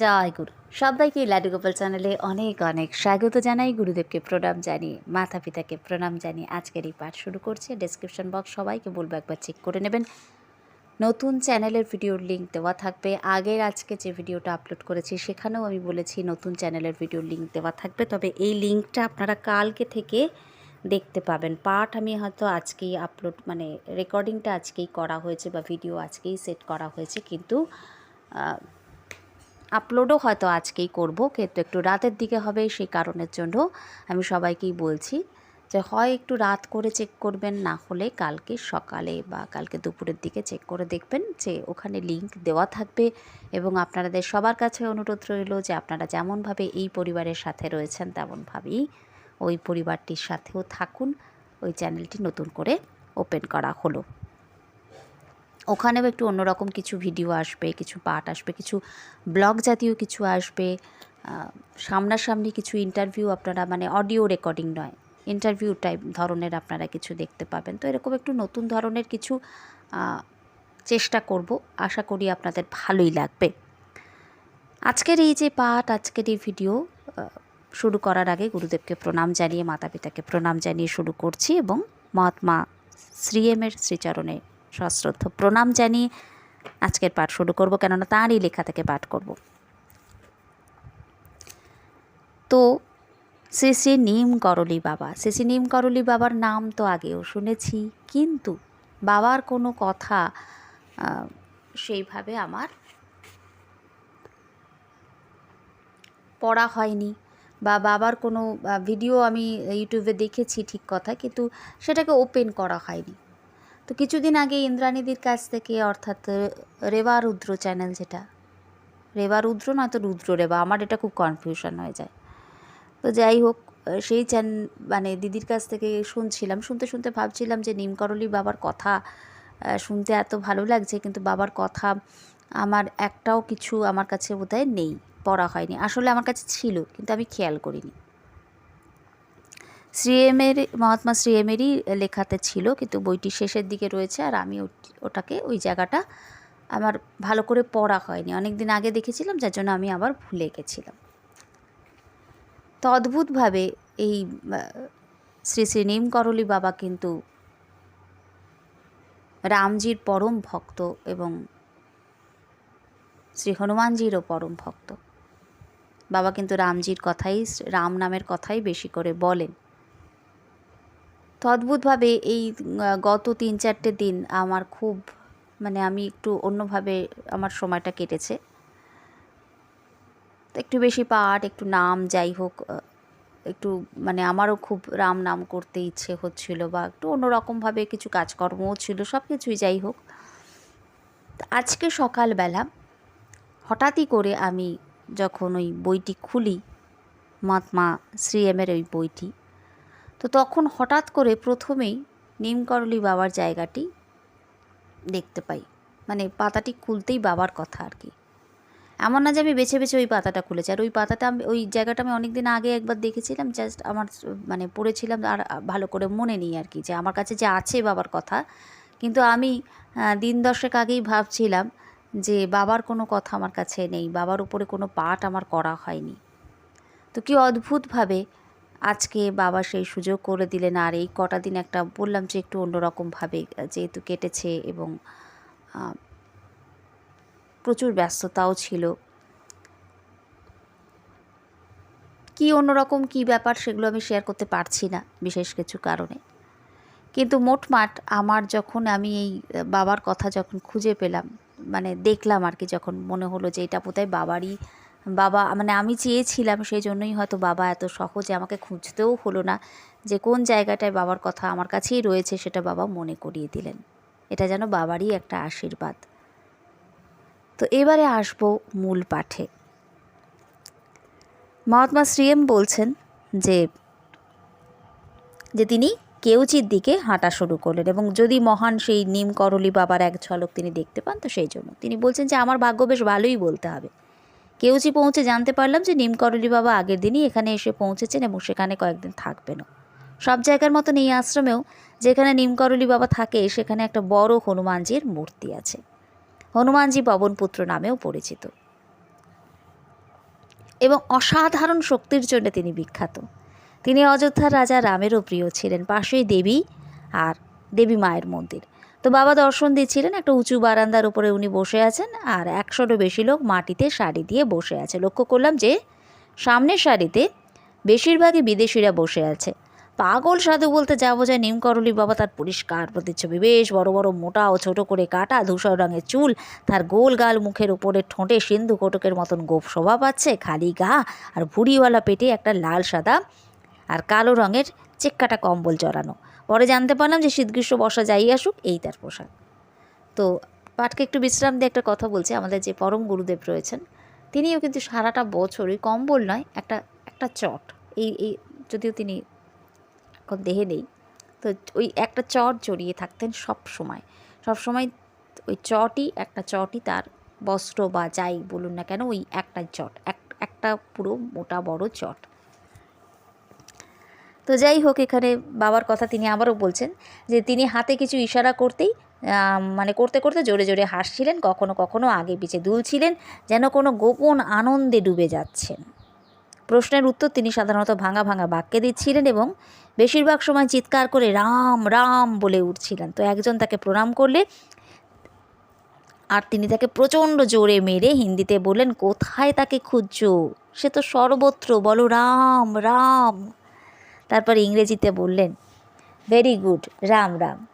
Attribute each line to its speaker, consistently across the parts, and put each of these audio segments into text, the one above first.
Speaker 1: জয় গুরু। সবাইকে লাডু গোপাল চ্যানেলে অনেক অনেক স্বাগত জানাই। গুরুদেবকে প্রণাম জানিয়ে মাতা পিতাকে প্রণাম জানিয়ে আজকের এই পাঠ শুরু করছে। ডেসক্রিপশন বক্স সবাইকে বলব একবার চেক করে নেবেন। নতুন চ্যানেলের ভিডিওর লিঙ্ক দেওয়া থাকবে। আগের আজকে যে ভিডিওটা আপলোড করেছি, সেখানেও আমি বলেছি নতুন চ্যানেলের ভিডিওর লিঙ্ক দেওয়া থাকবে। তবে এই লিঙ্কটা আপনারা কালকে থেকে দেখতে পাবেন। পাঠ আমি হয়তো আজকেই আপলোড মানে রেকর্ডিংটা আজকেই করা হয়েছে বা ভিডিও আজকেই সেট করা হয়েছে। কিন্তু আপলোডও হয়তো আজকেই করব, কিন্তু একটু রাতের দিকে হবে সেই কারণের জন্য আমি সবাইকেই বলছি যে হয় একটু রাত করে চেক করবেন, না হলে কালকে সকালে বা কালকে দুপুরের দিকে চেক করে দেখবেন যে ওখানে লিংক দেওয়া থাকবে এবং আপনাদের সবার কাছে অনুরোধ রইল যে আপনারা যেমনভাবে এই পরিবারের সাথে রয়েছেন তেমনভাবেই ওই পরিবারটির সাথেও থাকুন, ওই চ্যানেলটি নতুন করে ওপেন করা হলো। ওখানেও একটু অন্যরকম কিছু ভিডিও আসবে, কিছু পার্ট আসবে, কিছু ব্লগ জাতীয় কিছু আসবে সামনাসামনি কিছু ইন্টারভিউ আপনারা মানে অডিও রেকর্ডিং নয় ইন্টারভিউ টাইপ ধরনের আপনারা কিছু দেখতে পাবেন। তো এরকম একটু নতুন ধরনের কিছু চেষ্টা করব, আশা করি আপনাদের ভালোই লাগবে। আজকের এই যে পাঠ, আজকের এই ভিডিও শুরু করার আগে গুরুদেবকে প্রণাম জানিয়ে মাতা পিতাকে প্রণাম জানিয়ে শুরু করছি এবং মহাত্মা শ্রীএমের শ্রীচরণে সশ্রদ্ধ। প্রণাম জানিয়ে আজকের পাঠ শুরু করব, কেননা তাঁরই লেখা থেকে পাঠ করব। তো, শ্রী শ্রী নিম করলি বাবা, শ্রী শ্রী নিম করলি বাবার নাম তো আগেও শুনেছি, কিন্তু বাবার কোনো কথা সেইভাবে আমার পড়া হয়নি বা বাবার কোনো ভিডিও আমি ইউটিউবে দেখেছি ঠিক কথা কিন্তু সেটাকে ওপেন করা হয়নি। তো কিছুদিন আগে ইন্দ্রাণীদির কাছ থেকে অর্থাৎ রেবা রুদ্র চ্যানেল যেটা, রেবা রুদ্র নয়তো রুদ্র রেবা, আমার এটা খুব কনফিউশন হয়ে যায়। তো যাই হোক, সেই চ্যান মানে দিদির কাছ থেকে শুনছিলাম, শুনতে শুনতে ভাবছিলাম যে নিমকরলি বাবার কথা শুনতে এত ভালো লাগছে, কিন্তু বাবার কথা আমার একটাও কিছু আমার কাছে বোধহয় নেই, পড়া হয়নি। আসলে আমার কাছে ছিল, কিন্তু আমি খেয়াল করিনি। শ্রীএমের, মহাত্মা শ্রীএমেরই লেখাতে ছিল, কিন্তু বইটি শেষের দিকে রয়েছে আর আমি ওটাকে ওই জায়গাটা আমার ভালো করে পড়া হয়নি। অনেক দিন আগে দেখেছিলাম, যার জন্য আমি আবার ভুলে গেছিলাম। তো অদ্ভুতভাবে এই শ্রী শ্রী নিম করলি বাবা কিন্তু রামজির পরম ভক্ত এবং শ্রী হনুমানজিরও পরম ভক্ত। বাবা কিন্তু রামজির কথাই, রাম নামের কথাই বেশি করে বলেন। তো অদ্ভুতভাবে এই গত তিন চারটে দিন আমার খুব মানে আমি একটু অন্যভাবে আমার সময়টা কেটেছে। একটু বেশি পাঠ, একটু নাম যাই হোক একটু মানে আমারও খুব রাম নাম করতে ইচ্ছে হচ্ছিল বা একটু অন্যরকমভাবে কিছু কাজকর্মও ছিল সব কিছুই যাই হোক। আজকে সকালবেলা হঠাৎই করে আমি যখন ওই বইটি খুলি, মহাত্মা শ্রী এমের ওই বইটি তো তখন হঠাৎ করে প্রথমেই নিমকরলি বাবার জায়গাটি দেখতে পাই। মানে পাতাটি খুলতেই বাবার কথা আর কি। এমন না যে আমি বেছে বেছে ওই পাতাটা খুলেছি। আর ওই পাতাটা আমি, ওই জায়গাটা আমি অনেক দিন আগে একবার দেখেছিলাম জাস্ট আমার মানে পড়েছিলাম আর ভালো করে মনে নেই আর কি, যে আমার কাছে যে আছে বাবার কথা। কিন্তু আমি দিন দশেক আগেই ভাবছিলাম যে বাবার কোনো কথা আমার কাছে নেই, বাবার উপরে কোনো পাঠ আমার করা হয়নি। তো কি অদ্ভুতভাবে আজকে বাবা সেই সুযোগ করে দিলেন আর এই কটা দিন একটা বললাম যে একটু অন্যরকমভাবে যেহেতু কেটেছে এবং প্রচুর ব্যস্ততাও ছিল। কি অন্যরকম, কি ব্যাপার সেগুলো আমি শেয়ার করতে পারছি না বিশেষ কিছু কারণে। কিন্তু মোটমাট আমার যখন আমি এই বাবার কথা যখন খুঁজে পেলাম মানে দেখলাম আর কি যখন মনে হলো যে এটা বোধহয় বাবারই বাবা মানে আমি চেয়েছিলাম সেই জন্যই হয়তো বাবা এত সহজে আমাকে খুঁজতেও হলো না। যে কোন জায়গাটায় বাবার কথা আমার কাছেই রয়েছে সেটা বাবা মনে করিয়ে দিলেন। এটা যেন বাবারই একটা আশীর্বাদ। তো এবারে আসব মূল পাঠে। মহাত্মা শ্রীএম বলছেন যে যে তিনি কেউচির দিকে হাঁটা শুরু করলেন এবং যদি মহান সেই নিম করলি বাবার এক ঝলক তিনি দেখতে পান, তো সেই জন্য। তিনি বলছেন যে, আমার ভাগ্য বেশ ভালোই বলতে হবে। কেউচি পৌঁছে জানতে পারলাম যে নিম করলি বাবা আগের দিনই এখানে এসে পৌঁছেছেন এবং সেখানে কয়েকদিন থাকবেনও। সব জায়গার মতন এই আশ্রমেও যেখানে নিমকরলি বাবা থাকে, সেখানে একটা বড় হনুমানজির মূর্তি আছে। হনুমানজি পবনপুত্র নামেও পরিচিত। এবং অসাধারণ শক্তির জন্য তিনি বিখ্যাত। তিনি অযোধ্যার রাজা রামেরও প্রিয় ছিলেন। পাশেই দেবী আর দেবী মায়ের মন্দির। তো বাবা দর্শন দিচ্ছিলেন একটা উঁচু বারান্দার উপরে উনি বসে আছেন, আর একশোরও বেশি লোক মাটিতে শাড়ি দিয়ে বসে আছে। লক্ষ্য করলাম যে, সামনের সারিতে বেশিরভাগই বিদেশিরা বসে আছে। পাগল সাধু বলতে যা বোঝায় নিমকরলি বাবা তার পরিষ্কার প্রতিচ্ছবি। বেশ বড় বড় মোটা ও ছোট করে কাটা ধূসর রঙের চুল, তার গোল গাল মুখের উপরে ঠোঁটে সিন্ধু কোটকের মতন গোপ শোভা পাচ্ছে খালি গা আর ভুড়িওয়ালা পেটে একটা লাল সাদা আর কালো রঙের চেক্কাটা কম্বল জড়ানো। পরে জানতে পারলাম যে শীত গ্রীষ্ম বর্ষা যাই আসুক, এই তার পোশাক। তো পাঠকে একটু বিশ্রাম দিয়ে একটা কথা বলছি, আমাদের যে পরম গুরুদেব রয়েছেন, তিনিও কিন্তু সারাটা বছর ওই কম্বল নয়, একটা একটা চট। এই এই যদিও তিনি এখন দেহে নেই, তো ওই একটা চট জড়িয়ে থাকতেন সব সময়। সব সময় ওই চটই, একটা চটই তার বস্ত্র বা যাই বলুন না কেন, ওই একটা চট, এক, একটা পুরো মোটা বড় চট। তো যাই হোক এখানে বাবার কথা তিনি আবারও বলছেন যে তিনি হাতে কিছু ইশারা করতেই মানে করতে করতে জোরে জোরে হাসছিলেন, কখনো কখনো আগে পিছে দুলছিলেন, যেন কোনো গোপন আনন্দে ডুবে যাচ্ছেন। প্রশ্নের উত্তর তিনি সাধারণত ভাঙা ভাঙা বাক্যে দিচ্ছিলেন এবং বেশিরভাগ সময় চিৎকার করে রাম রাম বলে উঠছিলেন। তো একজন তাকে প্রণাম করলে, আর তিনি তাকে প্রচণ্ড জোরে মেরে হিন্দিতে বললেন, কোথায় তাকে খুঁজছো? সে তো সর্বত্র, বলো রাম রাম। তারপর ইংরেজিতে বললেন ভেরি গুড রাম রাম।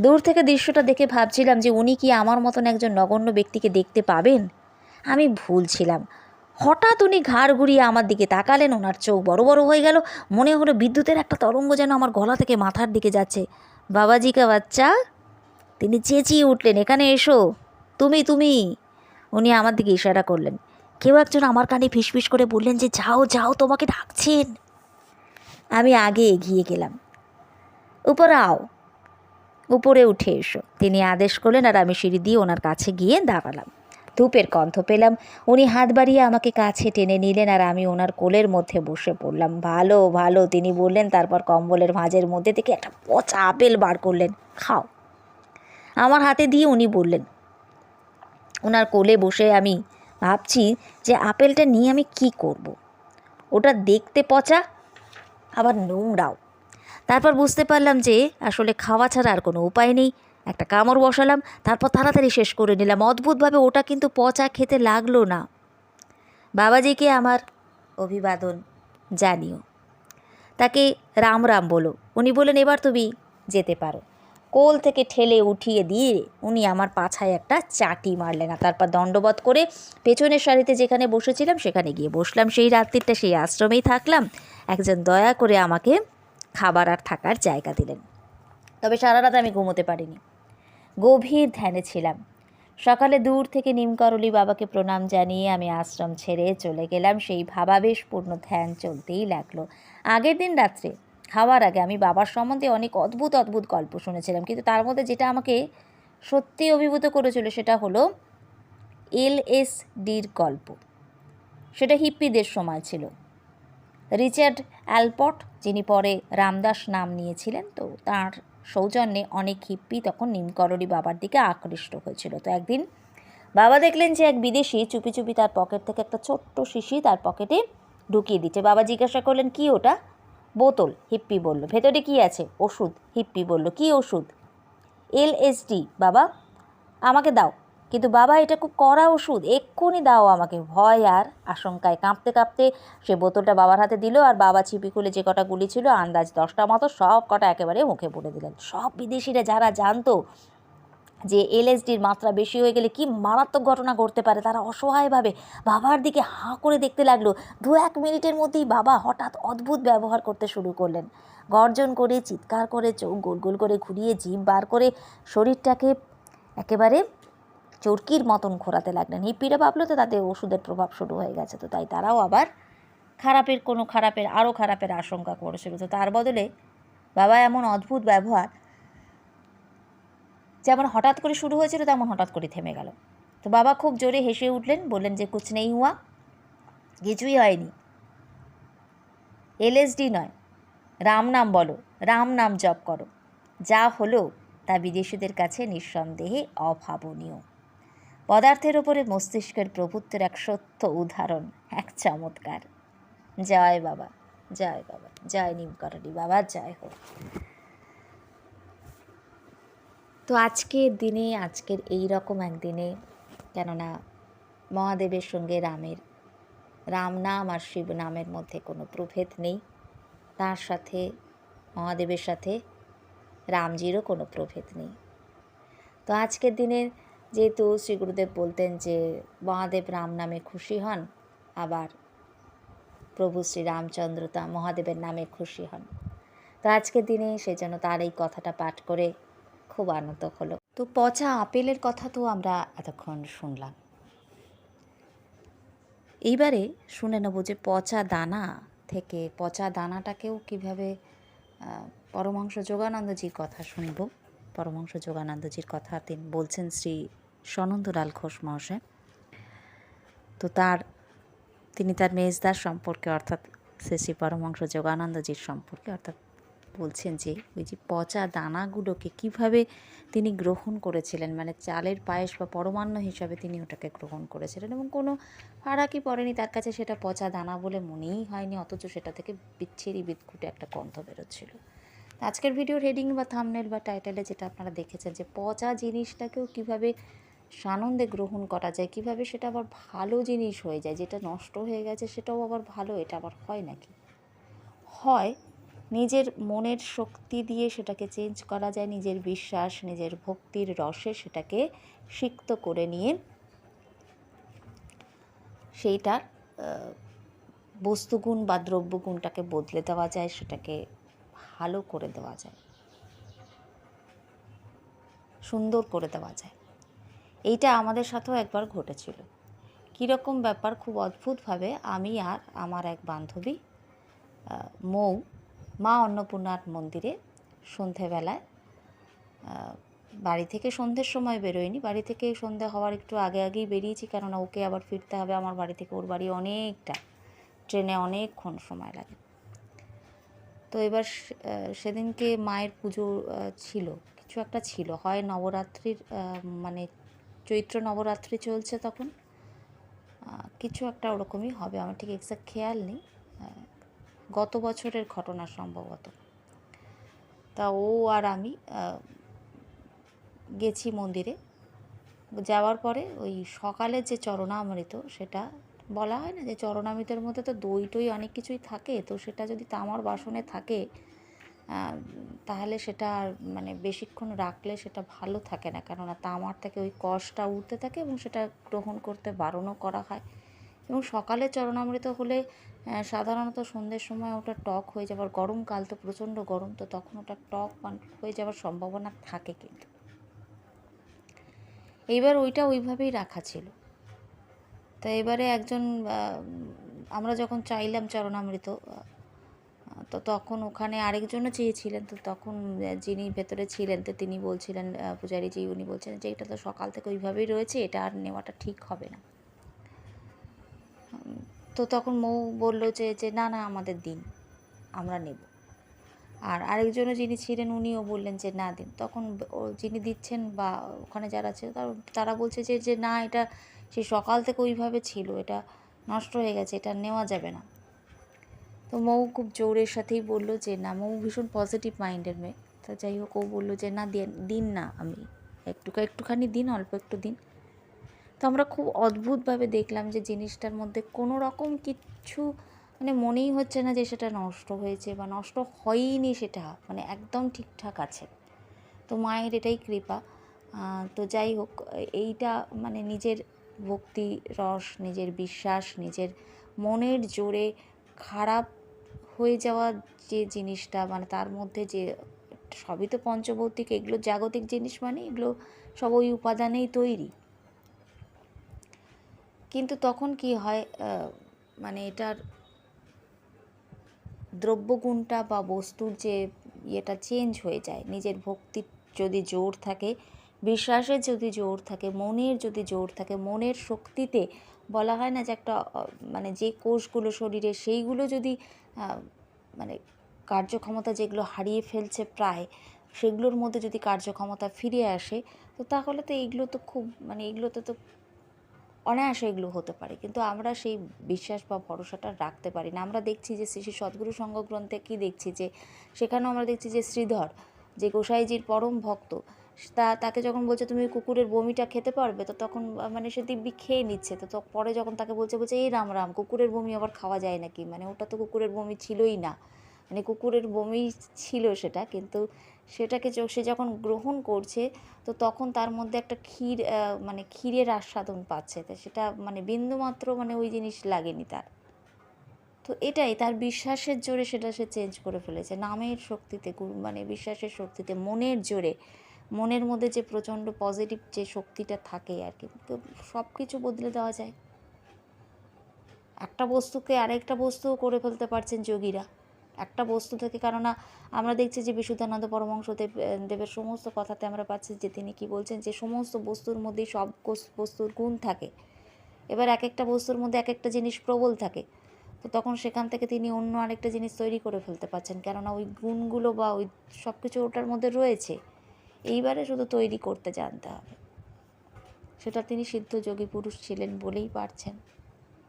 Speaker 1: দূর থেকে দৃশ্যটা দেখে ভাবছিলাম যে উনি কি আমার মতন একজন নগণ্য ব্যক্তিকে দেখতে পাবেন। আমি ভুল ছিলাম। হঠাৎ উনি ঘাড় ঘুরিয়ে আমার দিকে তাকালেন, ওনার চোখ বড় বড় হয়ে গেল। মনে হলো বিদ্যুতের একটা তরঙ্গ যেন আমার গলা থেকে মাথার দিকে যাচ্ছে। বাবাজি কা বাচ্চা, তিনি চেঁচিয়ে উঠলেন, এখানে এসো। তুমি তুমি। উনি আমার দিকে ইশারা করলেন। কেউ একজন আমার কানে ফিসফিস করে বললেন যে, যাও যাও, তোমাকে ডাকছেন। আমি আগে এগিয়ে গেলাম। উপর আও। উপরে উঠে এসো। তিনি আদেশ করলেন, আর আমি সিঁড়ি দিয়ে ওনার কাছে গিয়ে দাঁড়ালাম। ধূপের গন্ধ পেলাম। উনি হাত বাড়িয়ে আমাকে কাছে টেনে নিলেন, আর আমি ওনার কোলের মধ্যে বসে পড়লাম। ভালো ভালো, তিনি বললেন। তারপর কম্বলের ভাঁজের মধ্যে থেকে একটা পচা আপেল বার করলেন। খাও। আমার হাতে দিয়ে উনি বললেন, ওনার কোলে বসে আমি ভাবছি যে আপেলটা নিয়ে আমি কি করব। ওটা দেখতে পচা আবার নোংরাও। তারপর বুঝতে পারলাম যে আসলে খাওয়া ছাড়া আর কোনো উপায় নেই। একটা কামড় বসালাম, তারপর তাড়াতাড়ি শেষ করে নিলাম। অদ্ভুতভাবে ওটা কিন্তু পচা খেতে লাগল না। বাবাজিকে আমার অভিবাদন জানিও। তাকে রাম রাম বলো। উনি বলেন এবার তুমি যেতে পারো। কোল থেকে ঠেলে উঠিয়ে দিয়ে উনি আমার পাছায় একটা চাটি মারলেন আর তারপর দণ্ডবধ করে পেছনের সারিতে যেখানে বসেছিলাম সেখানে গিয়ে বসলাম। সেই রাত্রিটা সেই আশ্রমেই থাকলাম। একজন দয়া করে আমাকে খাবার আর থাকার জায়গা দিলেন। তবে সারা রাত আমি ঘুমোতে পারিনি। গভীর ধ্যানে ছিলাম। সকালে দূর থেকে নিমকরলি বাবাকে প্রণাম জানিয়ে আমি আশ্রম ছেড়ে চলে গেলাম। সেই ভাবাবেশপূর্ণ ধ্যান চলতেই লাগল। আগের দিন রাত্রে খাওয়ার আগে আমি বাবার সম্বন্ধে অনেক অদ্ভুত অদ্ভুত গল্প শুনেছিলাম। কিন্তু তার মধ্যে যেটা আমাকে সত্যি অভিভূত করেছিল সেটা হলো এলএসডির গল্প। সেটা হিপ্পিদের সময় ছিল। রিচার্ড অ্যালপট, যিনি পরে রামদাস নাম নিয়েছিলেন, তো তার সৌজন্যে অনেক হিপ্পি তখন নিমকরলি বাবার দিকে আকৃষ্ট হয়েছিল। তো একদিন বাবা দেখলেন যে এক বিদেশি চুপি চুপি তার পকেট থেকে একটা ছোট্ট শিশি তার পকেটে ঢুকিয়ে দিচ্ছে। বাবা জিজ্ঞাসা করলেন, কি ওটা? বোতল, হিপ্পি বলল। ভেতরে কি আছে? ওষুধ, হিপ্পি বলল। কি ওষুধ? এলএসডি বাবা, আমাকে দাও। কিন্তু বাবা, এটা খুব কড়া ওষুধ। এক্ষুনি দাও আমাকে। ভয় আর আশঙ্কায় কাঁপতে কাঁপতে সে বোতলটা বাবার হাতে দিল আর বাবা ছিপি খুলে যে কটা গুলি ছিল, আন্দাজ দশটা মতো সব কটা একেবারে মুখে পড়ে দিলেন। সব বিদেশিরা যারা জানতো যে এলএসডির মাত্রা বেশি হয়ে গেলে কি মারাত্মক ঘটনা ঘটতে পারে, তারা অসহায়ভাবে বাবার দিকে হাঁ করে দেখতে লাগল। দু এক মিনিটের মধ্যেই বাবা হঠাৎ অদ্ভুত ব্যবহার করতে শুরু করলেন। গর্জন করে, চিৎকার করে, চোখ গোল গোল করে ঘুরিয়ে জিভ বার করে শরীরটাকে একেবারে চরকির মতন ঘোরাতে লাগলেন। হিপ্পিরা ভাবলো তো তাতে ওষুধের প্রভাব শুরু হয়ে গেছে। তো তাই তারাও আবার খারাপের, কোনো খারাপের, আরও খারাপের আশঙ্কা করেছিল। তো তার বদলে বাবা এমন অদ্ভুত ব্যবহার, যেমন হঠাৎ করে শুরু হয়েছিল, তেমন হঠাৎ করে থেমে গেল। তো বাবা খুব জোরে হেসে উঠলেন, বললেন যে, কুছ নেই হুয়া, কিছুই হয়নি। এলএসডি নয়, রাম নাম বলো, রাম নাম জপ করো। যা হলো তা বিদেশিদের কাছে নিঃসন্দেহে অভাবনীয়। পদার্থের ওপরে মস্তিষ্কের প্রভুত্বের এক সত্য উদাহরণ, এক চমৎকার। জয় বাবা জয় বাবা, জয় নিমকরণী বাবা, জয় হোক। তো আজকের দিনে, আজকের এই রকম একদিনে, কেননা মহাদেবের সঙ্গে রামের, রাম নাম আর শিব নামের মধ্যে কোনো প্রভেদ নেই, তার সাথে, মহাদেবের সাথে রামজিরও কোনো প্রভেদ নেই। তো আজকের দিনে যেহেতু শ্রী গুরুদেব বলতেন যে মহাদেব রাম নামে খুশি হন, আবার প্রভু শ্রী রামচন্দ্র তা মহাদেবের নামে খুশি হন। তো আজকের দিনে সে যেন তার এই কথাটা পাঠ করে খুব আনন্দ হলো। তো পচা আপেলের কথা তো আমরা এতক্ষণ শুনলাম। এইবারে শুনে নেব যে পচা দানা থেকে পচা দানাটাকেও কীভাবে পরমহংস যোগানন্দজির কথা শুনব। পরমহংস যোগানন্দজির কথা তিনি বলছেন শ্রী সনন্দলাল ঘোষ মহাশয়। তো তার, তিনি তার মেজদার সম্পর্কে অর্থাৎ শ্রী শ্রী পরমহংস যোগানন্দজির সম্পর্কে অর্থাৎ বলছেন যে ওই যে পচা দানাগুলোকে কীভাবে তিনি গ্রহণ করেছিলেন মানে চালের পায়েস বা পরমান্ন হিসাবে তিনি ওটাকে গ্রহণ করেছিলেন এবং কোনো ফারাকি পড়েনি তার কাছে সেটা পচা দানা বলে মনেই হয়নি, অথচ সেটা থেকে বিচ্ছিরি বিদঘুটে একটা গন্ধ বেরোচ্ছিল। আজকের ভিডিওর হেডিং বা থামনেল বা টাইটেলে যেটা আপনারা দেখেছেন যে পচা জিনিসটাকেও কীভাবে সানন্দে গ্রহণ করা যায়, কীভাবে সেটা আবার ভালো জিনিস হয়ে যায়, যেটা নষ্ট হয়ে গেছে সেটাও আবার ভালো, এটা আবার হয় নাকি? হয়, নিজের মনের শক্তি দিয়ে সেটাকে চেঞ্জ করা যায়, নিজের বিশ্বাস, নিজের ভক্তির রসে সেটাকে সিক্ত করে নিয়ে সেইটার বস্তুগুণ বা দ্রব্যগুণটাকে বদলে দেওয়া যায়, সেটাকে ভালো করে দেওয়া যায়। সুন্দর করে দেওয়া যায়। এইটা আমাদের সাথেও একবার ঘটেছিল। কীরকম ব্যাপার, খুব অদ্ভুতভাবে আমি আর আমার এক বান্ধবী মৌ, মা অন্নপূর্ণার মন্দিরে সন্ধেবেলায় বাড়ি থেকে সন্ধ্যের সময় বেরোয়নি। বাড়ি থেকে সন্ধে হওয়ার একটু আগে আগেই বেরিয়েছি, কেননা ওকে আবার ফিরতে হবে। আমার বাড়ি থেকে ওর বাড়ি অনেকটা, ট্রেনে অনেকক্ষণ সময় লাগে। তো এবার সেদিনকে মায়ের পুজো ছিল। কিছু একটা ছিল। হয় নবরাত্রির মানে চৈত্র নবরাত্রি চলছে তখন। কিছু একটা ওরকমই হবে। আমার ঠিক এক্সাক্ট খেয়াল নেই। গত বছরের ঘটনা সম্ভবত। তা ও আর আমি গেছি মন্দিরে। যাওয়ার পরে ওই সকালে যে চরণামৃত, সেটা বলা হয় না যে চরণামৃতের মধ্যে তো দই টই অনেক কিছুই থাকে, তো সেটা যদি তামার বাসনে থাকে তাহলে সেটা আর মানে বেশিক্ষণ রাখলে সেটা ভালো থাকে না। কেননা তামার থেকে ওই কষটা উঠতে থাকে এবং সেটা গ্রহণ করতে বারণও করা হয়। এবং সকালে চরণামৃত হলে সাধারণত সন্ধ্যের সময় ওটা টক হয়ে যাবার গরমকাল তো প্রচণ্ড গরম, তো তখন ওটা টক হয়ে যাওয়ার সম্ভাবনা থাকে কিন্তু। এইবার ওইটা ওইভাবেই রাখা ছিল। তো এবারে একজন আমরা যখন চাইলাম চরণামৃত তো তখন ওখানে আরেকজনও চেয়েছিলেন, তো তখন যিনি ভেতরে ছিলেন, তো তিনি বলছিলেন পূজারীজি, উনি বলছিলেন যে এটা তো সকাল থেকে ওইভাবেই রয়েছে, এটা আর নেওয়াটা ঠিক হবে না। তো তখন মৌ বলল যে যে না না, আমাদের দিন, আমরা নেব। আর আরেকজনও যিনি ছিলেন, উনিও বললেন যে না, দিন। তখন ও যিনি দিচ্ছেন বা ওখানে যারা তার- তারা বলছে যে যে না, এটা সেই সকাল থেকে ওইভাবে ছিল, এটা নষ্ট হয়ে গেছে, এটা নেওয়া যাবে না। তো মৌ খুব জোরের সাথেই বলল যে, না, মৌ ভীষণ পজিটিভ মাইন্ডের মেয়ে। তো যাই হোক, ও বলল যে, না, দিন না আমি, একটু, একটুখানি দিন, অল্প একটু দিন। তো আমরা খুব অদ্ভুতভাবে দেখলাম যে, জিনিসটার মধ্যে কোনো রকম কিচ্ছু মানে মনেই হচ্ছে না যে, সেটা নষ্ট হয়েছে বা নষ্ট হয়ইনি সেটা মানে একদম ঠিকঠাক আছে। তো মায়ের এটাই কৃপা। তো যাই হোক, এইটা মানে নিজের ভক্তি রস, নিজের বিশ্বাস, নিজের মনের জোরে খারাপ হয়ে যাওয়া যে জিনিসটা মানে তার মধ্যে যে সবই তো পঞ্চভৌতিক, এগুলো জাগতিক জিনিস মানে এগুলো সব ওই উপাদানেই তৈরি। কিন্তু তখন কি হয় মানে এটার দ্রব্যগুণটা বা বস্তুর যে ইয়েটা চেঞ্জ হয়ে যায়, নিজের ভক্তির যদি জোর থাকে বিশ্বাসের যদি জোর থাকে, মনের যদি জোর থাকে, মনের শক্তিতে বলা হয় না যে একটা মানে যে কোষগুলো শরীরে সেইগুলো যদি মানে কার্যক্ষমতা যেগুলো হারিয়ে ফেলছে প্রায়, সেগুলোর মধ্যে যদি কার্যক্ষমতা ফিরে আসে, তো তাহলে তো এইগুলো তো খুব মানে এগুলোতে তো অনায়াসে এগুলো হতে পারে। কিন্তু আমরা সেই বিশ্বাস বা ভরসাটা রাখতে পারি না। আমরা দেখছি যে শ্রী শ্রী সদ্গুরু সংঘ গ্রন্থে কী দেখছি যে, সেখানেও আমরা দেখছি যে শ্রীধর, যে গোসাইজির পরম ভক্ত তা তাকে যখন বলছে, তুমি কুকুরের বমিটা খেতে পারবে? তো তখন মানে সে দিব্যি খেয়ে নিচ্ছে। তো পরে যখন তাকে বলছে বলছে, এই রাম রাম, কুকুরের বমি আবার খাওয়া যায় নাকি? মানে ওটা তো কুকুরের বমি ছিলই না। মানে কুকুরের বমি ছিল সেটা, কিন্তু সেটাকে সে যখন গ্রহণ করছে, তো তখন তার মধ্যে একটা ক্ষীর মানে ক্ষীরের আস্বাদন পাচ্ছে। তো সেটা মানে বিন্দুমাত্র মানে ওই জিনিস লাগেনি তার। তো এটাই, তার বিশ্বাসের জোরে সেটা সে চেঞ্জ করে ফেলেছে। নামের শক্তিতে মানে বিশ্বাসের শক্তিতে, মনের জোরে। মনের মধ্যে যে প্রচণ্ড পজিটিভ যে শক্তিটা থাকে আর কি। তো সব কিছু বদলে দেওয়া যায়। একটা বস্তুকে আরেকটা বস্তুও করে ফেলতে পারছেন যোগীরা। একটা বস্তু থেকে, কেননা আমরা দেখছি যে বিশুদ্ধানন্দ পরমহংস দেব দেবের সমস্ত কথাতে আমরা পাচ্ছি যে তিনি কি বলছেন যে সমস্ত বস্তুর মধ্যেই সব বস্তুর গুণ থাকে। এবার এক একটা বস্তুর মধ্যে এক একটা জিনিস প্রবল থাকে। তো তখন সেখান থেকে তিনি অন্য আরেকটা জিনিস তৈরি করে ফেলতে পারছেন। কেননা ওই গুণগুলো বা ওই সব কিছু ওটার মধ্যে রয়েছে। এইবারে শুধু তৈরি করতে জানতে হবে। সেটা তিনি সিদ্ধ যোগী পুরুষ ছিলেন বলেই পারছেন।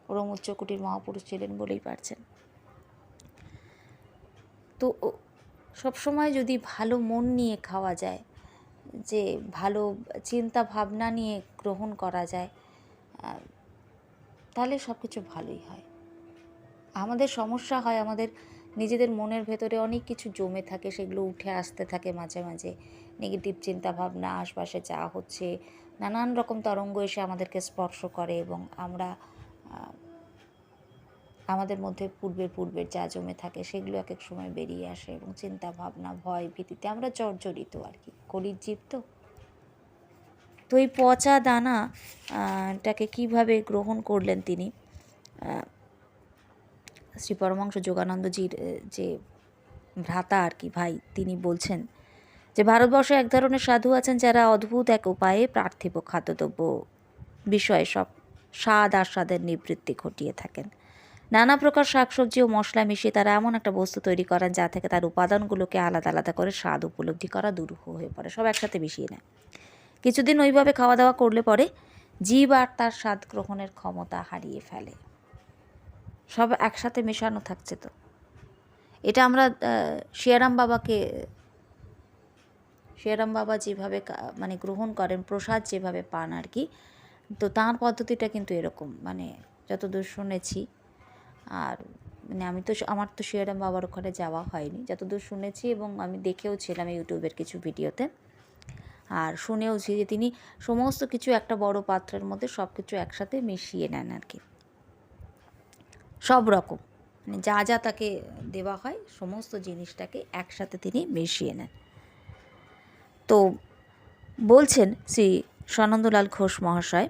Speaker 1: ওরম উচ্চকুটির মহাপুরুষ ছিলেন বলেই পারছেন। তো সবসময় যদি ভালো মন নিয়ে খাওয়া যায়, যে ভালো চিন্তা ভাবনা নিয়ে গ্রহণ করা যায় তাহলে সব কিছু ভালোই হয়। আমাদের সমস্যা হয় আমাদের নিজেদের মনের ভেতরে অনেক কিছু জমে থাকে সেগুলো উঠে আসতে থাকে মাঝে মাঝে। নেগেটিভ চিন্তা ভাবনা আশপাশে যা হচ্ছে নানান রকম তরঙ্গ এসে আমাদেরকে স্পর্শ করে এবং আমরা আমাদের মধ্যে পূর্বের পূর্বের যা জমে থাকে সেগুলো এক এক সময় বেরিয়ে আসে এবং চিন্তা ভাবনা ভয় ভীতিতে আমরা জর্জরিত আর কি। কলির জীব তো? তো এই পচা দানা আহ, টাকে কীভাবে গ্রহণ করলেন তিনি? শ্রী পরমাংশ যোগানন্দজির যে ভ্রাতা আর কি ভাই, তিনি বলছেন যে, ভারতবর্ষে এক ধরনের সাধু আছেন যারা অদ্ভুত এক উপায়ে পার্থিব খাদ্যদ্রব্য বিষয়ে সব স্বাদ আস্বাদের নিবৃত্তি ঘটিয়ে থাকেন। নানা প্রকার শাকসবজি ও মশলা মিশিয়ে তারা এমন একটা বস্তু তৈরি করেন যা থেকে তার উপাদানগুলোকে আলাদা আলাদা করে স্বাদ উপলব্ধি করা দুরূহ হয়ে পড়ে। সব একসাথে মিশিয়ে নেয়। কিছুদিন ওইভাবে খাওয়া দাওয়া করলে পরে জীব আর তার স্বাদ গ্রহণের ক্ষমতা হারিয়ে ফেলে। সব একসাথে মেশানো থাকছে তো। এটা আমরা শিয়ারাম বাবাকে শিয়ারাম বাবা যেভাবে মানে গ্রহণ করেন, প্রসাদ যেভাবে পান আর কি, তো তাঁর পদ্ধতিটা কিন্তু এরকম মানে যতদূর শুনেছি। আর মানে আমি তো, আমার তো শিয়ারাম বাবার ওখানে যাওয়া হয়নি, যতদূর শুনেছি এবং আমি দেখেও ছিলাম ইউটিউবের কিছু ভিডিওতে। আর শুনেওছি যে তিনি সমস্ত কিছু একটা বড় পাত্রের মধ্যে সব কিছু একসাথে মিশিয়ে নেন আর কি। সব রকম। মানে যা যা তাকে দেওয়া হয়, সমস্ত জিনিসটাকে একসাথে তিনি মিশিয়ে নেন। তো বলছেন শ্রী সনন্দলাল ঘোষ মহাশয়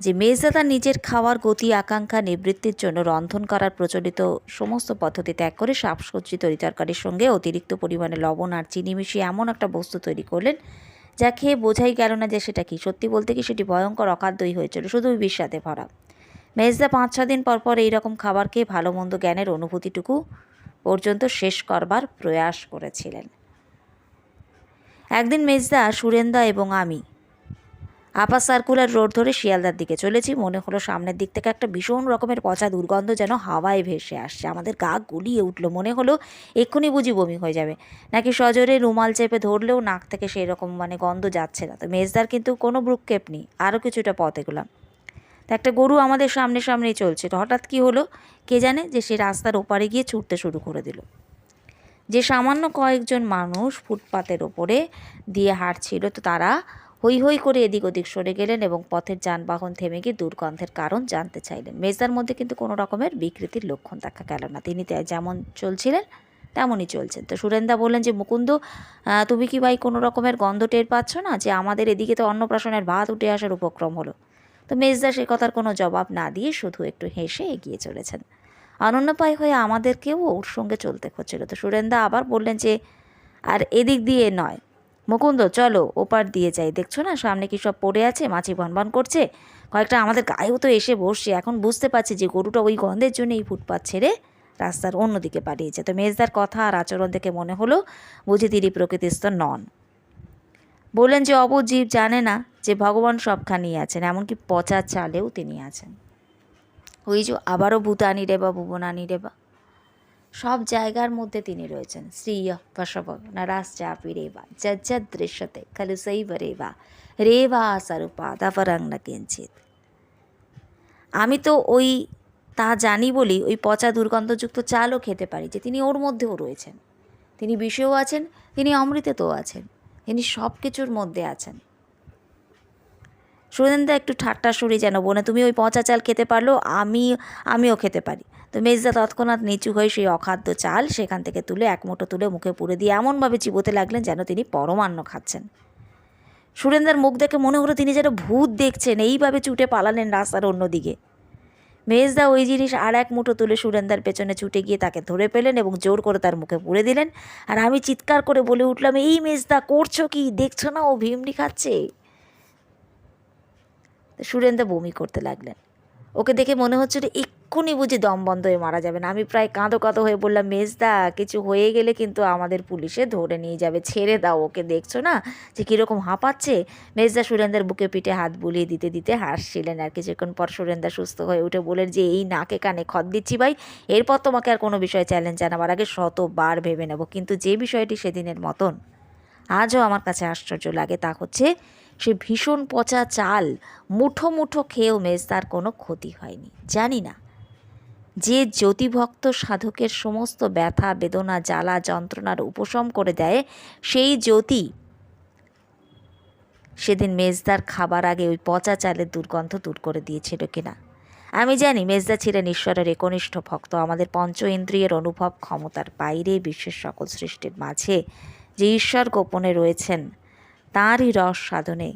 Speaker 1: যে, মেজদাদা নিজের খাওয়ার গতি, আকাঙ্ক্ষা, নিবৃত্তির জন্য রন্ধন করার প্রচলিত সমস্ত পদ্ধতি ত্যাগ করে শাকসবজি তরি তরকারির সঙ্গে অতিরিক্ত পরিমাণে লবণ আর চিনি মিশিয়ে এমন একটা বস্তু তৈরি করলেন যা খেয়ে বোঝাই গেল না যে সেটা কি। সত্যি বলতে কি সেটি ভয়ঙ্কর অখাদ্যই হয়েছিল, শুধু বিস্বাদে ভরা। মেজদা পাঁচ, ছ দিন পর পর এইরকম খাবার খেয়ে ভালো মন্দ জ্ঞানের অনুভূতিটুকু পর্যন্ত শেষ করবার প্রয়াস করেছিলেন। একদিন মেজদা, সুরেন্দা এবং আমি আপা সার্কুলার রোড ধরে শিয়ালদার দিকে চলেছি। মনে হলো সামনের দিক থেকে একটা ভীষণ রকমের পচা দুর্গন্ধ যেন হাওয়ায় ভেসে আসছে। আমাদের গা গুলিয়ে উঠল। মনে হলো এক্ষুনি বুঝি বমি হয়ে যাবে। নাকি সজোরে রুমাল চেপে ধরলেও নাক থেকে সেই রকম মানে গন্ধ যাচ্ছে না। তো মেজদার কিন্তু কোনো ব্রুককেপ নেই। আরও কিছুটা পথ এগুলাম তা একটা গরু আমাদের সামনে সামনেই চলছিল হঠাৎ কি হলো? কে জানে? যে সে রাস্তার ওপারে গিয়ে ছুটতে শুরু করে দিল। যে সামান্য কয়েকজন মানুষ ফুটপাতের ওপরে দিয়ে হাঁটছিল, তো তারা হই হই করে এদিক ওদিক সরে গেলেন এবং পথের যানবাহন থেমে গিয়ে দুর্গন্ধের কারণ জানতে চাইলেন। মেজদার মধ্যে কিন্তু কোনো রকমের বিকৃতির লক্ষণ দেখা গেল না। তিনি তে- যেমন চলছিলেন, তেমনই চলছেন। তো সুরেন্দা বললেন যে, মুকুন্দ তুমি কি ভাই কোনো রকমের গন্ধ টের পাচ্ছ না? যে আমাদের এদিকে তো অন্নপ্রাশনের ভাত উঠে আসার উপক্রম হলো। তো মেজদা সে কথার কোনো জবাব না দিয়ে শুধু একটু হেসে এগিয়ে চলেছেন। অনন্যপায় হয়ে আমাদেরকেও ওর সঙ্গে চলতে হচ্ছিল। তো সুরেন্দা আবার বললেন যে, আর এদিক দিয়ে নয়। মুকুন্দ, চলো ওপার দিয়ে যাই। দেখছ না, সামনে কি সব পড়ে আছে? মাছি ভনভন করছে। কয়েকটা আমাদের গায়েও তো এসে বসছে। এখন বুঝতে পারছি যে গরুটা ওই গন্ধের জন্য এই ফুটপাত ছেড়ে রাস্তার অন্যদিকে পালিয়েছে। তো মেজদার কথা আর আচরণ দেখে মনে হলো বুঝি তিনি প্রকৃতিস্থ নন।
Speaker 2: বললেন যে অবজীব জানে না যে ভগবান সবখানেই আছেন, এমনকি পচা চালেও তিনি আছেন। ওই যে আবারও ভূতানি রে বা ভুবনানি রে বা। সব জায়গার মধ্যে তিনি রয়েছেন। শ্রীয় বসব নরাস চাপি রেবা যজ্জদ দৃশ্যতে খলু সৈব রেবা রেবা স্বরূপাদাপরং না কিঞ্চিত আমি তো ওই তা জানি বলি, ওই পচা দুর্গন্ধযুক্ত চালও খেতে পারি যে তিনি ওর মধ্যেও রয়েছেন। তিনি বিষেও আছেন, তিনি অমৃতেতেও আছেন। তিনি সব কিছুর মধ্যে আছেন। সুরেন্দা একটু ঠাট্টা সুরে যেন বোনে তুমি ওই পচা চাল খেতে পারল, আমি, আমিও খেতে পারি। তো মেজদা তৎক্ষণাৎ নিচু হয়ে সেই অখাদ্য চাল সেখান থেকে তুলে এক মুঠো তুলে মুখে পুরে দিয়ে এমনভাবে চিবোতে লাগলেন যেন তিনি পরমান্ন খাচ্ছেন। সুরেন্দার মুখ দেখে মনে হলো তিনি যেন ভূত দেখছেন, এইভাবে চুটে পালালেন রাস্তার অন্যদিকে। মেজদা ওই জিনিস আর এক মুঠো তুলে সুরেন্দার পেছনে ছুটে গিয়ে তাকে ধরে পেলেন এবং জোর করে তার মুখে পুড়ে দিলেন। আর আমি চিৎকার করে বলে উঠলাম, এই মেজদা, করছ কি? দেখছ না ও ভীমনি খাচ্ছে? সুরেন্দা বমি করতে লাগলেন। ওকে দেখে মনে হচ্ছিল এক্ষুনি বুঝি দম বন্ধ হয়ে মারা যাবে না। আমি প্রায় কাঁদো কাঁদো হয়ে বললাম, মেজদা, কিছু হয়ে গেলে কিন্তু আমাদের পুলিশে ধরে নিয়ে যাবে। ছেড়ে দাও ওকে, দেখছ না? যে কীরকম হাঁপাচ্ছে? মেজদা সুরেন্দার বুকে পিঠে হাত বুলিয়ে দিতে দিতে হাসছিলেন আর কিছুক্ষণ পর সুরেন্দা সুস্থ হয়ে উঠে বলেন যে এই নাকে কানে খত দিচ্ছি ভাই, এরপর তোমাকে আর কোনো বিষয়ে চ্যালেঞ্জ জানাবার আগে শতবার ভেবে নেব। কিন্তু যে বিষয়টি সেদিনের মতন আজও আমার কাছে আশ্চর্য লাগে তা হচ্ছে, সে ভীষণ পচা চাল, মুঠো মুঠো খেয়েও মেজদার কোনো ক্ষতি হয়নি। জানি না। যে জ্যোতিভক্ত সাধকের সমস্ত ব্যথা, বেদনা, জ্বালা, যন্ত্রণার উপশম করে দেয়, সেই জ্যোতি সেদিন মেজদার খাবার আগে ওই পচা চালের দুর্গন্ধ দূর করে দিয়েছিল কিনা। আমি জানি মেজদা ছিলেন ঈশ্বরের একনিষ্ঠ ভক্ত। আমাদের পঞ্চ ইন্দ্রিয়ের অনুভব ক্ষমতার বাইরে বিশ্বের সকল সৃষ্টির মাঝে যে ঈশ্বর গোপনে রয়েছেন, তাঁরই রস সাধনে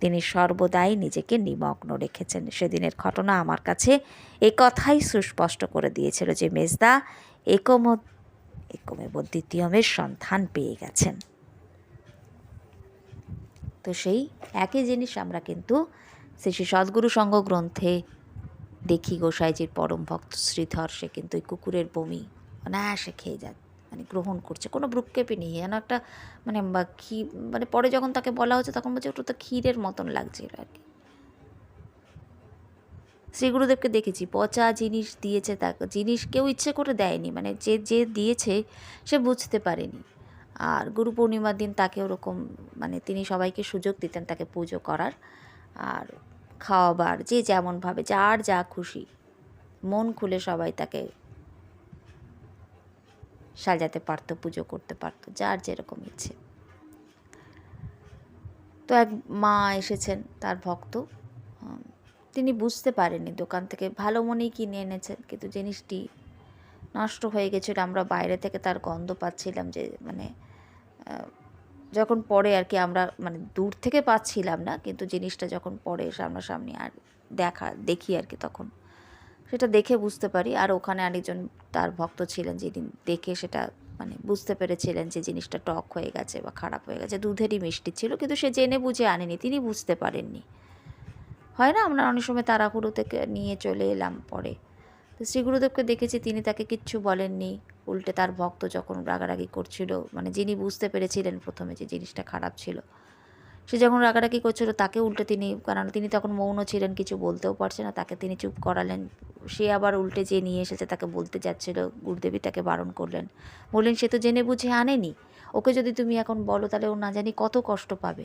Speaker 2: তিনি সর্বদাই নিজেকে নিমগ্ন রেখেছেন। সেদিনের ঘটনা আমার কাছে এ কথাই সুস্পষ্ট করে দিয়েছিল যে মেজদা একম একমেব দ্বিতীয়মের সন্ধান পেয়ে গেছেন। তো সেই একই জিনিস আমরা কিন্তু শ্রী সদ্গুরু সংঘ গ্রন্থে দেখি গোসাইজির পরম ভক্ত শ্রীধর, সে কিন্তু ওই কুকুরের বমি অনায়াসে খেয়ে যায় মানে গ্রহণ করছে। কোনো ভ্রুক্ষেপই নেই। যেন একটা মানে ক্ষী মানে পরে যখন তাকে বলা হচ্ছে তখন বলছে ওটা তো ক্ষীরের মতন লাগছিল আর কি। শ্রী গুরুদেবকে দেখেছি। পচা জিনিস দিয়েছে তাকে জিনিস কেউ ইচ্ছে করে দেয়নি। মানে যে যে দিয়েছে সে বুঝতে পারেনি। আর গুরু পূর্ণিমার দিন তাকে ওরকম মানে তিনি সবাইকে সুযোগ দিতেন তাকে পুজো করার। আর খাওয়াবার, যে যেমনভাবে যার যা খুশি। মন খুলে সবাই তাকে সাজাতে পারতো, পুজো করতে পারতো, যার যেরকম ইচ্ছে। তো এক মা এসেছেন, তার ভক্ত। তিনি বুঝতে পারেননি দোকান থেকে, ভালো মনেই কিনে এনেছেন, কিন্তু জিনিসটি নষ্ট হয়ে গেছিল। আমরা বাইরে থেকে তার গন্ধ পাচ্ছিলাম যে মানে যখন পরে আর কি আমরা মানে দূর থেকে পাচ্ছিলাম না, কিন্তু জিনিসটা যখন পরে সামনাসামনি আর দেখা, দেখি আর কি তখন। সেটা দেখে বুঝতে পারি। আর ওখানে আরেকজন তার ভক্ত ছিলেন যিনি দেখে সেটা মানে বুঝতে পেরেছিলেন যে জিনিসটা টক হয়ে গেছে বা খারাপ হয়ে গেছে। দুধেরই মিষ্টি ছিল, কিন্তু সে জেনে বুঝে আনেনি, তিনি বুঝতে পারেননি। হয় না? আমরা অনেক সময় তাড়াহুড়ো থেকে নিয়ে চলে এলাম পরে। তো শ্রী গুরুদেবকে দেখেছি, তিনি তাকে কিচ্ছু বলেননি। উল্টে তার ভক্ত যখন রাগারাগি করছিল মানে যিনি বুঝতে পেরেছিলেন প্রথমে যে জিনিসটা খারাপ ছিল সে যখন রাগারাগি করছিল, তাকে উল্টে তিনি কারণ তিনি তখন মৌন ছিলেন, কিছু বলতেও পারছে না, তাকে তিনি চুপ করালেন। সে আবার উল্টে যে নিয়ে এসেছে, তাকে বলতে যাচ্ছিল গুরুদেবী তাকে বারণ করলেন। বললেন, সে তো জেনে বুঝে আনেনি। ওকে যদি তুমি এখন বলো, তাহলে ও না জানি কত কষ্ট পাবে।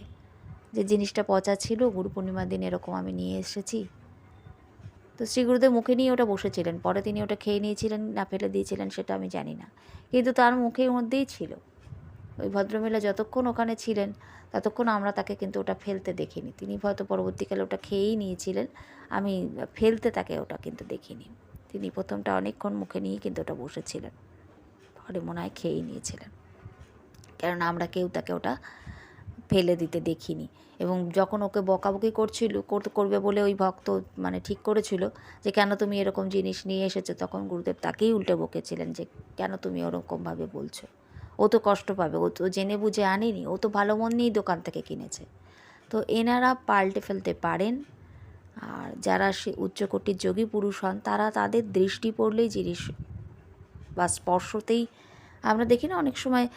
Speaker 2: যে জিনিসটা পচা ছিল, গুরু পূর্ণিমার দিন এরকম আমি নিয়ে এসেছি। তো শ্রী গুরুদেব মুখে নিয়ে ওটা বসেছিলেন। পরে তিনি ওটা খেয়ে নিয়েছিলেন, না ফেলে দিয়েছিলেন, সেটা আমি জানি না। কিন্তু তার মুখের মধ্যেই ছিল। ওই ভদ্রমহিলা যতক্ষণ ওখানে ছিলেন, ততক্ষণ আমরা তাকে কিন্তু ওটা ফেলতে দেখিনি। তিনি হয়তো পরবর্তীকালে ওটা খেয়েই নিয়েছিলেন, আমি ফেলতে তাকে ওটা কিন্তু দেখিনি। তিনি প্রথমটা অনেকক্ষণ মুখে নিয়ে কিন্তু ওটা বসেছিলেন, পরে মনে হয় খেয়েই নিয়েছিলেন। কেননা আমরা কেউ তাকে ওটা ফেলে দিতে দেখিনি। এবং যখন ওকে বকাবকি করছিল কর- করবে বলে ওই ভক্ত মানে ঠিক করেছিল যে, কেন তুমি এরকম জিনিস নিয়ে এসেছ? তখন গুরুদেব তাকেই উল্টে বকেছিলেন যে, কেন তুমি ওরকমভাবে বলছো? ও তো কষ্ট পাবে, ও তো জেনে বুঝে আনেনি, ও তো ভালো মন নিয়েই দোকান থেকে কিনেছে। তো এনারা পাল্টে ফেলতে পারেন, আর যারা সে উচ্চকোটির যোগী পুরুষ হন, তারা তাদের দৃষ্টি পড়লেই জিনিস বা স্পর্শতেই আমরা দেখি না অনেক সময়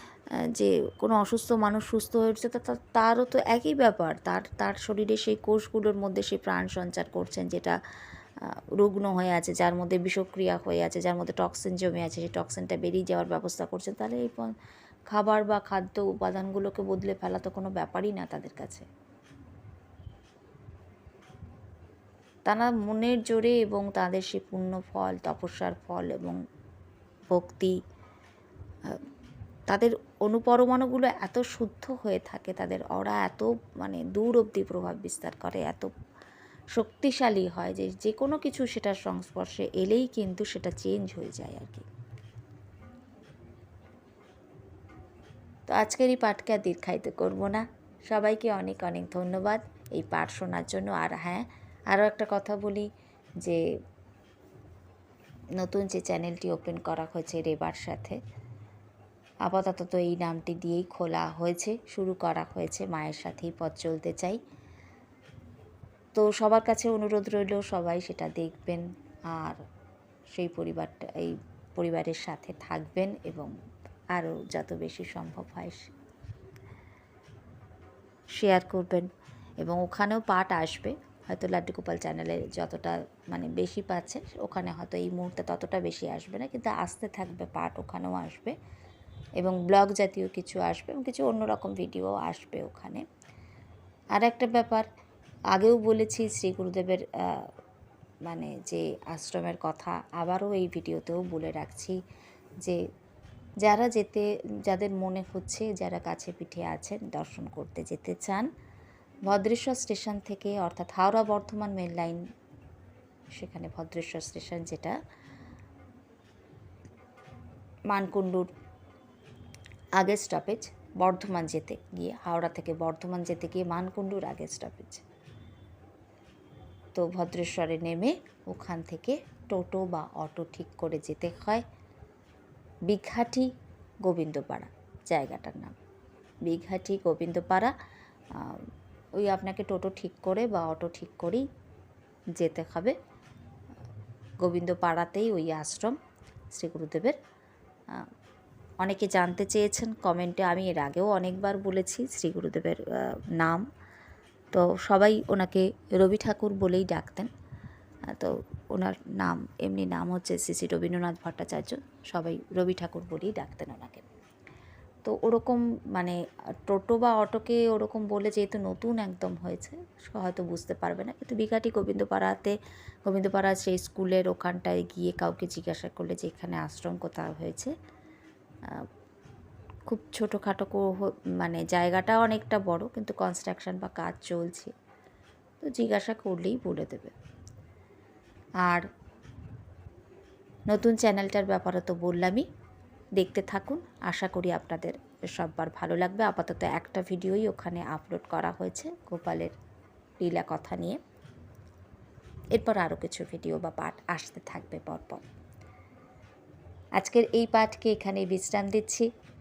Speaker 2: যে কোনো অসুস্থ মানুষ সুস্থ হয়ে উঠছে তারও তো একই ব্যাপার। তার তার শরীরে সেই কোষগুলোর মধ্যে সে প্রাণ সঞ্চার করছেন, যেটা রুগ্ন হয়ে আছে, যার মধ্যে বিষক্রিয়া হয়ে আছে, যার মধ্যে টক্সিন জমে আছে, সেই টক্সিনটা বেরিয়ে যাওয়ার ব্যবস্থা করছেন তাহলে এই খাবার বা খাদ্য উপাদানগুলোকে বদলে ফেলা তো কোনো ব্যাপারই না তাদের কাছে। তারা মনের জোরে এবং তাদের সে পুণ্য ফল, তপস্যার ফল এবং ভক্তি তাদের অনুপরমাণুগুলো এত শুদ্ধ হয়ে থাকে, তাদের অরা এত মানে দূর অবধি প্রভাব বিস্তার করে, এত শক্তিশালী হয়, যে যে কোনো কিছু সেটার সংস্পর্শে এলেই কিন্তু সেটা চেঞ্জ হয়ে যায় আর কি। তো আজকের এই পাঠকে আর দীর্ঘায়িত করব না। সবাইকে অনেক অনেক ধন্যবাদ এই পাঠ শোনার জন্য। আর হ্যাঁ আরও একটা কথা বলি, যে নতুন যে চ্যানেলটি ওপেন করা হয়েছে রেবার সাথে, আপাতত এই নামটি দিয়েই খোলা হয়েছে, শুরু করা হয়েছে, মায়ের সাথেই পথ চলতে চাই। তো সবার কাছে অনুরোধ রইল সবাই সেটা দেখবেন আর সেই পরিবারটা, এই পরিবারের সাথে থাকবেন এবং আরও যত বেশি সম্ভব হয় শেয়ার করবেন এবং ওখানেও পাঠ আসবে। হয়তো লাড্ডু গোপাল চ্যানেলে যতটা মানে বেশি পাচ্ছে, ওখানে হয়তো এই মুহূর্তে ততটা বেশি আসবে না, কিন্তু আসতে থাকবে পাঠ ওখানেও আসবে এবং ব্লগ জাতীয় কিছু আসবে এবং কিছু অন্যরকম ভিডিও আসবে ওখানে। আর একটা ব্যাপার আগেও বলেছি শ্রী গুরুদেবের মানে যে আশ্রমের কথা আবারও এই ভিডিওতেও বলে রাখছি যে যারা যেতে, যাদের মনে হচ্ছে যারা কাছে পিঠে আছেন, দর্শন করতে যেতে চান, ভদ্রেশ্বর স্টেশন থেকে অর্থাৎ হাওড়া বর্ধমান মেল লাইন, সেখানে ভদ্রেশ্বর স্টেশন যেটা, মানকুণ্ডুর আগের স্টপেজ বর্ধমান যেতে গিয়ে, হাওড়া থেকে বর্ধমান যেতে গিয়ে মানকুণ্ডুর আগের স্টপেজ তো ভদ্রেশ্বরে নেমে ওখান থেকে টোটো বা অটো ঠিক করে যেতে হয় বিঘাটি গোবিন্দপাড়া, জায়গাটার নাম। বিঘাটি গোবিন্দপাড়া ওই আপনাকে টোটো ঠিক করে বা অটো ঠিক করেই যেতে হবে। গোবিন্দপাড়াতেই ওই আশ্রম, শ্রী গুরুদেবের। অনেকে জানতে চেয়েছেন, কমেন্টে আমি এর আগেও অনেকবার বলেছি শ্রী গুরুদেবের নাম। তো সবাই ওনাকে রবি ঠাকুর বলেই ডাকতেন। তো ওনার নাম, এমনি নাম হচ্ছে শ্রী রবীন্দ্রনাথ ভট্টাচার্য। সবাই রবি ঠাকুর বলেই ডাকতেন ওনাকে। তো ওরকম মানে টোটো বা অটোকে ওরকম বলে যেহেতু নতুন একদম হয়েছে, হয়তো বুঝতে পারবে না। কিন্তু বিঘাটি গোবিন্দপাড়াতে, গোবিন্দপাড়া সেই স্কুলের ওখানটায় গিয়ে কাউকে জিজ্ঞাসা করলে যে এখানে আশ্রম কোথাও হয়েছে খুব ছোটোখাটো মানে জায়গাটা অনেকটা বড়, কিন্তু কনস্ট্রাকশন বা কাজ চলছে। তো জিজ্ঞাসা করলেই বলে দেবে। আর নতুন চ্যানেলটার ব্যাপারে তো বললামই। দেখতে থাকুন। আশা করি আপনাদের সববার ভালো লাগবে। আপাতত একটা ভিডিওই ওখানে আপলোড করা হয়েছে গোপালের লীলা কথা নিয়ে। এরপর আরও কিছু ভিডিও বা পাঠ আসতে থাকবে পরপর। আজকের এই পাঠকে এখানে বিশ্রাম দিচ্ছি।